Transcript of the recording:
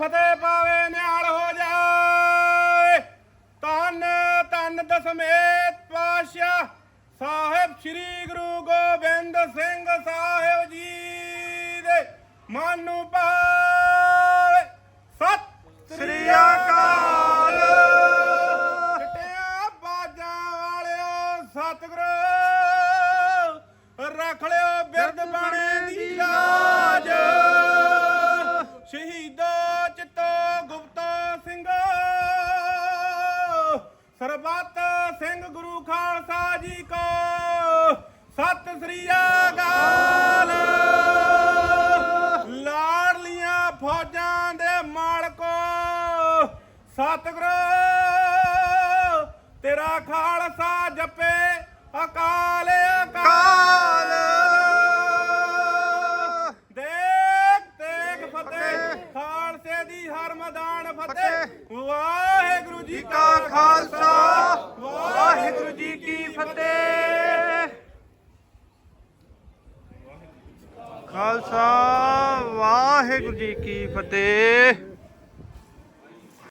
ਫਤਿਹ ਪਾਵੇ ਨਿਹਾਲ ਹੋ ਜਾਏ। ਤਨ ਤਨ ਦਸਮੇਤ ਪਾਸ਼ਾ ਸਾਹਿਬ ਸ੍ਰੀ ਗੁਰੂ ਗੋਬਿੰਦ ਸਿੰਘ ਸਾਹਿਬ ਜੀ ਦੇ ਮਨ ਨੂੰ ਪਾਵੇ ਸਤਿ ਸ੍ਰੀ ਅਕਾਲ। ਚਿੱਟਿਆਂ ਬਾਜਾਂ ਵਾਲਿਓ ਸਤਿਗੁਰੂ ਸਰਬੱਤ ਸਿੰਘ ਗੁਰੂ ਖਾਲਸਾ ਜੀ ਕੋ ਸਤਿ ਸ੍ਰੀ ਅਕਾਲ। ਲਾੜਲੀਆਂ ਫੌਜਾਂ ਦੇ ਮਾਲਕੋ ਸਤਿਗੁਰੂ ਤੇਰਾ ਖਾਲਸਾ ਜਪੇ ਅਕਾਲ ਅਕਾਲ। ਦੇਖ ਦੇਖ ਫਤਿਹ ਖਾਲਸੇ ਦੀ ਹਰ ਮੈਦਾਨ ਫਤਿਹ। ਖਾਲਸਾ ਵਾਹਿਗੁਰੂ ਜੀ ਕੀ ਫਤਿਹ। ਖਾਲਸਾ ਵਾਹਿਗੁਰੂ ਜੀ ਕੀ ਫਤਿਹ।